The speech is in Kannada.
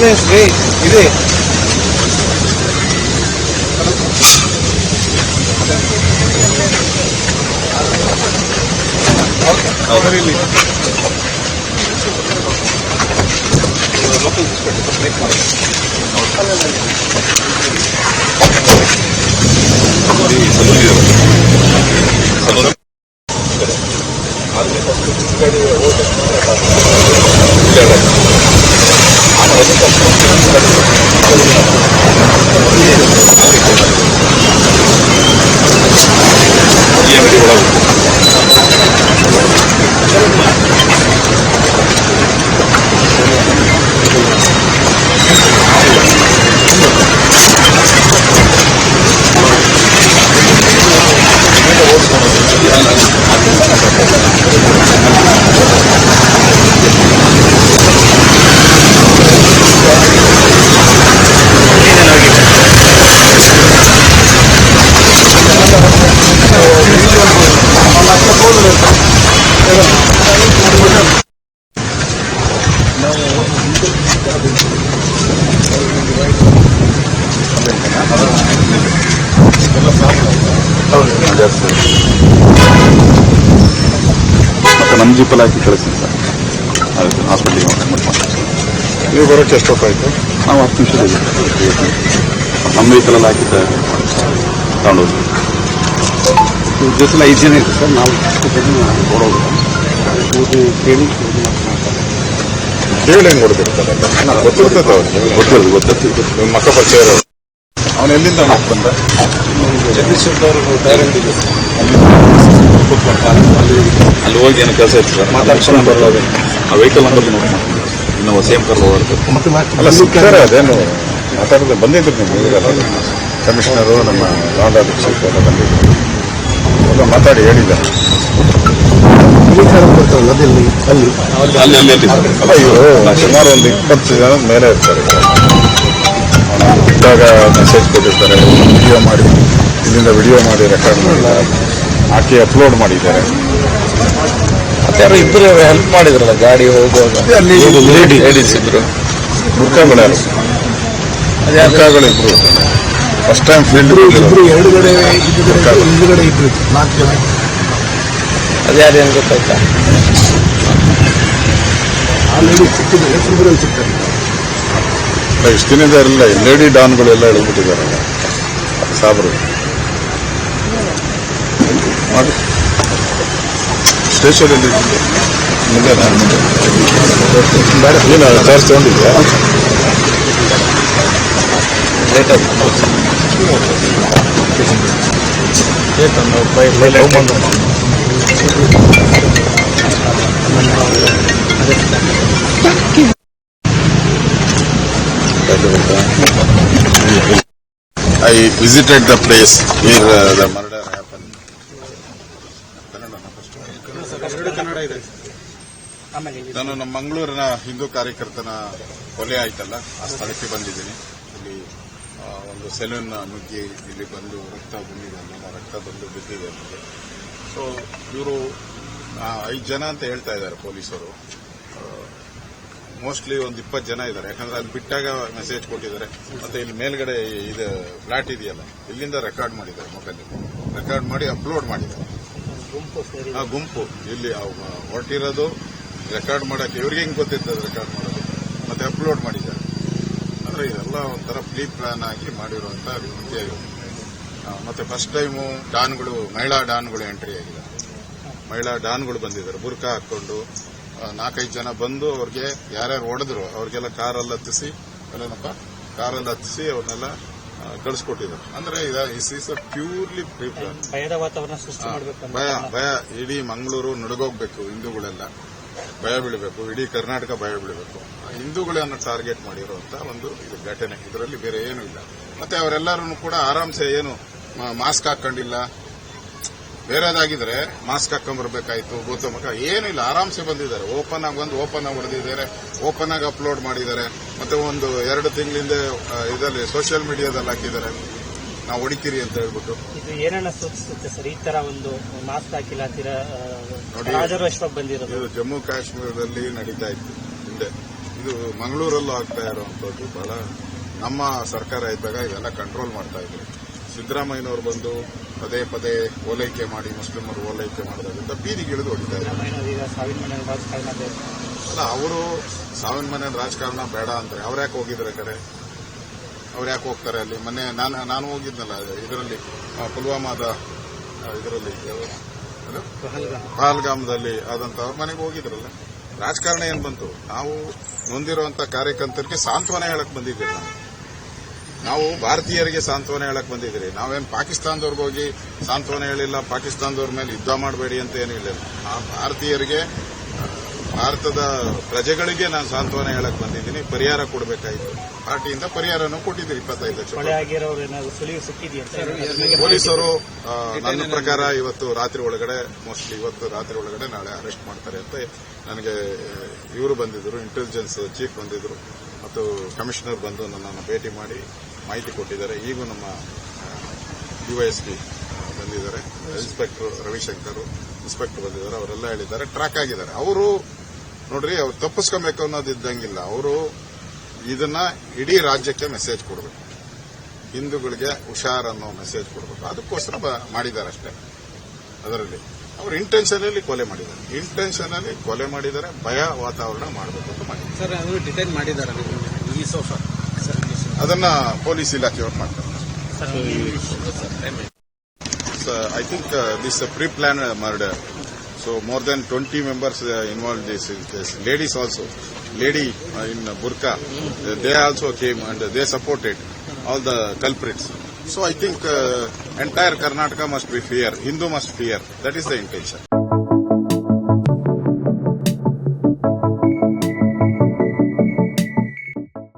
안에 왜 이래? 어, 그리고 looking for the big one. Or color like this. ನಮ್ಮ ಜೀಪಲ್ಲಿ ಹಾಕಿ ಕಳಿಸ್ತೀನಿ ಸರ್. ಅದಕ್ಕೆ ಹಾಸ್ಪಿಟ್ಲಿಗೆ ಅಡ್ಮಿಟ್ ಮಾಡ್ತೀನಿ. ನೀವು ಬರೋಕ್ಕೆ ಎಷ್ಟು ಆಯಿತು? ನಾವು ಹತ್ತು ನಿಮಿಷದಲ್ಲಿ ನಮ್ಮ ವೆಹಿಕಲಲ್ಲಿ ಹಾಕಿದ್ದೆ. ತಗೊಂಡೋಗಿ ದಿವಸ ಐದು ಜನ ಇತ್ತು ಸರ್. ನಾವು ಕೊಡೋದು ಇದು ಕೇಳಿ ಕೇಳಿ ಹೆಂಗೆ ಹೊಡೆದಿರ್ತಾರಲ್ಲ ಗೊತ್ತಿರ್ತದೆ ಅವ್ರಿಗೆ. ಗೊತ್ತಿರೋದು ನಿಮ್ಮ ಮಕ್ಕ ಪರಿಚಯ ಇರೋರು ಅವನು ಎಲ್ಲಿಂದ ಮತ್ತೆ ಜಗದೀಶ್ ಅವರು ಡೈರೆಕ್ಟ್ ಅಲ್ಲಿ ಹೋಗಿ ಏನು ಕೆಲಸ ಇತ್ತು ಸರ್ ಬರೋದು ಆ ವೆಹಿಕಲ್ ನಂಬರ್ ನೋಡಿ ನಾವು ಸೇಮ್ ಕರ್ ಅಲ್ಲ ಸಿಗ್ತಾರೆ ಅದೇನು ಬಂದಿದ್ರು ನಿಮಗೆ ಕಮಿಷನರು ನಮ್ಮ ಲಾಂಡ್ ಬಂದಿದ್ದರು ಎಲ್ಲ ಬಂದಿದ್ರು ಮಾತಾಡಿ ಹೇಳಿದ್ದಾರೆ ಅಲ್ಲಿ. ಅಲ್ಲಿ ಅಲ್ಲಿ ಅಲ್ಲಿ. ಅಲ್ಲ ಇವರು ಸುಮಾರು ಒಂದು ಇಪ್ಪತ್ತು ಜನ ಮೇಲೆ ಇರ್ತಾರೆ. ಇದ್ದಾಗ ಮೆಸೇಜ್ ಕೊಟ್ಟಿರ್ತಾರೆ ವಿಡಿಯೋ ಮಾಡಿ. ಇಲ್ಲಿಂದ ವಿಡಿಯೋ ಮಾಡಿ ರೆಕಾರ್ಡ್ ಮಾಡಿದ್ದಾರೆ ಹಾಕಿ ಅಪ್ಲೋಡ್ ಮಾಡಿದ್ದಾರೆ. ಮತ್ತೆ ಯಾರು ಇಬ್ಬರು ಹೆಲ್ಪ್ ಮಾಡಿದ್ರಲ್ಲ ಗಾಡಿ ಹೋಗುವಾಗ? ಲೇಡೀಸ್ ಇದ್ರು ಮುರ್ಕಾಗಳು ಮುರ್ಕಾಗಳು ಇಬ್ರು ಫಸ್ಟ್ ಟೈಮ್ ಫೀಲ್ಡ್ ಇಬ್ರು ಎರಡುಗಡೆ ಹಿಂದುಗಡೆ ಇಬ್ರು ನಾಲ್ಕು ಜನ. ಅದ್ಯಾರೇನು ಗೊತ್ತಾಯ್ತಾ? ಆ ಲೇಡಿ ಸಿಕ್ಕಿದ್ರೆ ಫಿಬ್ರವರಿ ಸಿಗ್ತಾರೆ ಇಷ್ಟು ದಿನದ ಎಲ್ಲ ಲೇಡಿ ಡಾನ್ಗಳೆಲ್ಲ ಎಳ್ಬಿಟ್ಟಿದ್ದಾರಲ್ಲ ಸಾಬ್ರು. ಮಾಡಿ ಸ್ಟೇಷನಲ್ಲಿ ಮುಂದೆ ನಾನು ಮುಂದೆ ಏನು charge ತಗೊಂಡಿದ್ಯಾ late I visited the place where uh, the murder happened. ನಾನು ನಮ್ಮ ಮಂಗಳೂರಿನ ಹಿಂದೂ ಕಾರ್ಯಕರ್ತನ ಕೊಲೆ ಆಯ್ತಲ್ಲ ಆ ಸ್ಥಳಕ್ಕೆ ಬಂದಿದ್ದೀನಿ. ಇಲ್ಲಿ ಒಂದು ಸೆಲೂನ್ ನುಗ್ಗಿ ಇಲ್ಲಿ ಬಂದು ರಕ್ತ ಬಂದಿದೆ ನಮ್ಮ ರಕ್ತ ಬಂದು ಬಿದ್ದಿದೆ ನಮಗೆ. ಸೊ ಇವರು ಐದು ಜನ ಅಂತ ಹೇಳ್ತಾ ಇದ್ದಾರೆ ಪೊಲೀಸರು. ಮೋಸ್ಟ್ಲಿ ಒಂದು ಇಪ್ಪತ್ತು ಜನ ಇದ್ದಾರೆ. ಯಾಕಂದ್ರೆ ಅಲ್ಲಿ ಬಿಟ್ಟಾಗ ಮೆಸೇಜ್ ಕೊಟ್ಟಿದ್ದಾರೆ. ಮತ್ತೆ ಇಲ್ಲಿ ಮೇಲ್ಗಡೆ ಇದು ಫ್ಲಾಟ್ ಇದೆಯಲ್ಲ ಇಲ್ಲಿಂದ ರೆಕಾರ್ಡ್ ಮಾಡಿದ್ದಾರೆ ಮೊಬೈಲ್ ರೆಕಾರ್ಡ್ ಮಾಡಿ ಅಪ್ಲೋಡ್ ಮಾಡಿದ್ದಾರೆ. ಆ ಗುಂಪು ಇಲ್ಲಿ ಹೊರಟಿರೋದು ರೆಕಾರ್ಡ್ ಮಾಡಕ್ಕೆ ಇವ್ರಿಗೆ ಗೊತ್ತಿತ್ತು ಗೊತ್ತಿರ್ತದೆ ರೆಕಾರ್ಡ್ ಮಾಡೋದು? ಮತ್ತೆ ಅಪ್ಲೋಡ್ ಮಾಡಿದ್ದಾರೆ. ಅಂದ್ರೆ ಇದೆಲ್ಲ ಒಂಥರ ಪ್ಲೀ ಪ್ಲಾನ್ ಆಗಿ ಮಾಡಿರುವಂಥ ಆ, ಮತ್ತೆ ಫಸ್ಟ್ ಟೈಮು ಡಾನ್ಗಳು ಮಹಿಳಾ ಡಾನ್ಗಳು ಎಂಟ್ರಿ ಆಗಿದೆ. ಮಹಿಳಾ ಡಾನ್ಗಳು ಬಂದಿದ್ದಾರೆ ಬುರ್ಕಾ ಹಾಕೊಂಡು ನಾಲ್ಕೈದು ಜನ ಬಂದು ಅವ್ರಿಗೆ ಯಾರ್ಯಾರು ಹೊಡೆದ್ರು ಅವ್ರಿಗೆಲ್ಲ ಕಾರಲ್ಲಿ ಹತ್ತಿಸಿ ಅಲ್ಲೇನಪ್ಪ ಕಾರಲ್ಲಿ ಹತ್ತಿಸಿ ಅವ್ರನ್ನೆಲ್ಲ ಕಳಿಸ್ಕೊಟ್ಟಿದ್ದಾರೆ. ಅಂದ್ರೆ ಇಸ್ ಇಸ್ ಅ ಪ್ಯೂರ್ಲಿ ಭಯದ ವಾತಾವರಣ ಸೃಷ್ಟಿ ಮಾಡಬೇಕು ಭಯ ಭಯ ಇಡೀ ಮಂಗಳೂರು ನಡುಗೋಗ್ಬೇಕು ಹಿಂದೂಗಳೆಲ್ಲ. ಭಯ ಬೀಳಬೇಕು ಇಡೀ ಕರ್ನಾಟಕ ಭಯ ಬೀಳಬೇಕು. ಹಿಂದೂಗಳನ್ನ ಟಾರ್ಗೆಟ್ ಮಾಡಿರುವಂತ ಒಂದು ಇದು ಘಟನೆ. ಇದರಲ್ಲಿ ಬೇರೆ ಏನೂ ಇಲ್ಲ. ಮತ್ತೆ ಅವರೆಲ್ಲರೂ ಕೂಡ ಆರಾಮ್ಸೆ ಏನು ಮಾಸ್ಕ್ ಹಾಕೊಂಡಿಲ್ಲ ಬೇರೆದಾಗಿದ್ರೆ ಮಾಸ್ಕ್ ಹಾಕೊಂಡ್ಬರ್ಬೇಕಾಯ್ತು ಗೌತಮ ಏನಿಲ್ಲ ಆರಾಮ್ಸೆ ಬಂದಿದ್ದಾರೆ. ಓಪನ್ ಆಗಿ ಬಂದು ಓಪನ್ ಆಗಿ ಹೊಡೆದಿದ್ದಾರೆ ಓಪನ್ ಆಗಿ ಅಪ್ಲೋಡ್ ಮಾಡಿದ್ದಾರೆ. ಮತ್ತೆ ಒಂದು ಎರಡು ತಿಂಗಳಿಂದ ಇದರಲ್ಲಿ ಸೋಷಿಯಲ್ ಮೀಡಿಯಾದಲ್ಲಿ ಹಾಕಿದ್ದಾರೆ. ನಾವು ಹೊಡಿತೀರಿ ಅಂತ ಹೇಳ್ಬಿಟ್ಟು. ಇದು ಏನನ್ನ ಸೂಚಿಸುತ್ತೆ ಸರ್? ಈ ತರ ಒಂದು ಮಾಸ್ಕ್ ಹಾಕಿಲ್ಲ ಬಂದಿರೋದು? ಇದು ಜಮ್ಮು ಕಾಶ್ಮೀರದಲ್ಲಿ ನಡೀತಾ ಇತ್ತು ಹಿಂದೆ. ಇದು ಮಂಗಳೂರಲ್ಲೂ ಆಗ್ತಾ ಇರುವಂತದ್ದು ಬಹಳ ನಮ್ಮ ಸರ್ಕಾರ ಇದ್ದಾಗ ಇದೆಲ್ಲ ಕಂಟ್ರೋಲ್ ಮಾಡ್ತಾ ಇದ್ರು. ಸಿದ್ದರಾಮಯ್ಯನವರು ಬಂದು ಪದೇ ಪದೇ ಓಲೈಕೆ ಮಾಡಿ ಮುಸ್ಲಿಮರು ಓಲೈಕೆ ಮಾಡೋದ್ರಿಂದ ಬೀದಿಗಿಳಿದು ಹೊಡಿತಾ ಇದ್ದಾರೆ ಅಲ್ಲ ಅವರು ಸಾವಿನ ಮನೆ ರಾಜಕಾರಣ ಬೇಡ ಅಂತಾರೆ ಅವ್ರು ಯಾಕೆ ಹೋಗಿದ್ದಾರೆ ಕರೆ? ಅವ್ರು ಯಾಕೆ ಹೋಗ್ತಾರೆ ಅಲ್ಲಿ? ಮೊನ್ನೆ ನಾನು ನಾನು ಹೋಗಿದ್ನಲ್ಲ ಇದರಲ್ಲಿ ಪುಲ್ವಾಮಾದ ಇದರಲ್ಲಿ ಪಹಲ್ಗಾಮದಲ್ಲಿ ಆದಂತ ಅವ್ರ ಮನೆಗೆ ಹೋಗಿದ್ರಲ್ಲ. ರಾಜಕಾರಣ ಏನ್ ಬಂತು? ನಾವು ನೊಂದಿರುವಂತ ಕಾರ್ಯಕರ್ತರಿಗೆ ಸಾಂತ್ವನ ಹೇಳಕ್ ಬಂದಿದ್ದೇವೆ ನಾವು. ನಾವು ಭಾರತೀಯರಿಗೆ ಸಾಂತ್ವನ ಹೇಳಕ್ ಬಂದಿದ್ದೀರಿ. ನಾವೇನು ಪಾಕಿಸ್ತಾನದವ್ರಿಗೆ ಹೋಗಿ ಸಾಂತ್ವನ ಹೇಳಿಲ್ಲ ಪಾಕಿಸ್ತಾನದವ್ರ ಮೇಲೆ ಯುದ್ಧ ಮಾಡಬೇಡಿ ಅಂತ ಏನು ಹೇಳಿಲ್ಲ ಆ ಭಾರತೀಯರಿಗೆ ಭಾರತದ ಪ್ರಜೆಗಳಿಗೆ ನಾನು ಸಾಂತ್ವನ ಹೇಳಕ್ ಬಂದಿದ್ದೀನಿ. ಪರಿಹಾರ ಕೊಡಬೇಕಾಯಿತು. ಪಾರ್ಟಿಯಿಂದ ಪರಿಹಾರನೂ ಕೊಟ್ಟಿದ್ದೀರಿ ಇಪ್ಪತ್ತೈದು ಲಕ್ಷ ಪೊಲೀಸರು ನನ್ನ ಪ್ರಕಾರ ಇವತ್ತು ರಾತ್ರಿ ಒಳಗಡೆ ಮೋಸ್ಟ್ಲಿ ಇವತ್ತು ರಾತ್ರಿ ಒಳಗಡೆ ನಾಳೆ ಅರೆಸ್ಟ್ ಮಾಡ್ತಾರೆ ಅಂತ ನನಗೆ ಇವರು ಬಂದಿದ್ರು ಇಂಟೆಲಿಜೆನ್ಸ್ ಚೀಫ್ ಬಂದಿದ್ರು. ಮತ್ತು ಕಮಿಷನರ್ ಬಂದು ನನ್ನನ್ನು ಭೇಟಿ ಮಾಡಿ ಮಾಹಿತಿ ಕೊಟ್ಟಿದ್ದಾರೆ. ಈಗೂ ನಮ್ಮ ಡಿವೈಎಸ್ಪಿ ಬಂದಿದ್ದಾರೆ. ಇನ್ಸ್ಪೆಕ್ಟರ್ ರವಿಶಂಕರ್, ಇನ್ಸ್ಪೆಕ್ಟರ್ ಬಂದಿದ್ದಾರೆ. ಅವರೆಲ್ಲ ಹೇಳಿದ್ದಾರೆ. ಟ್ರ್ಯಾಕ್ ಆಗಿದ್ದಾರೆ. ಅವರು ನೋಡ್ರಿ, ಅವ್ರು ತಪ್ಪಿಸ್ಕೊಬೇಕು ಅನ್ನೋದು ಇದ್ದಂಗಿಲ್ಲ. ಅವರು ಇದನ್ನ ಇಡೀ ರಾಜ್ಯಕ್ಕೆ ಮೆಸೇಜ್ ಕೊಡಬೇಕು. ಹಿಂದೂಗಳಿಗೆ ಹುಷಾರ್ ಅನ್ನೋ ಮೆಸೇಜ್ ಕೊಡಬೇಕು. ಅದಕ್ಕೋಸ್ಕರ ಮಾಡಿದ್ದಾರೆ ಅಷ್ಟೇ. ಅದರಲ್ಲಿ ಅವರು ಇಂಟೆನ್ಷನ್ ಅಲ್ಲಿ ಕೊಲೆ ಮಾಡಿದ್ದಾರೆ. ಇಂಟೆನ್ಷನ್ ಅಲ್ಲಿ ಕೊಲೆ ಮಾಡಿದ್ದಾರೆ. ಭಯ ವಾತಾವರಣ ಮಾಡಬೇಕು ಅಂತ ಮಾಡಿದ್ದಾರೆ ಸರ್ ಅವರು ಡಿಟೈನ್ ಮಾಡಿದ್ದಾರೆ ಈ ಸೋಫಾ ಅದನ್ನ ಪೊಲೀಸ್ ಇಲಾಖೆಯವರು ಮಾಡ್ತಾರೆ. I think this pre plan murder so more than twenty members involve this this ladies also lady in burqa they also came and they supported all the culprits so I think entire Karnataka must be fear Hindu must fear that is the intention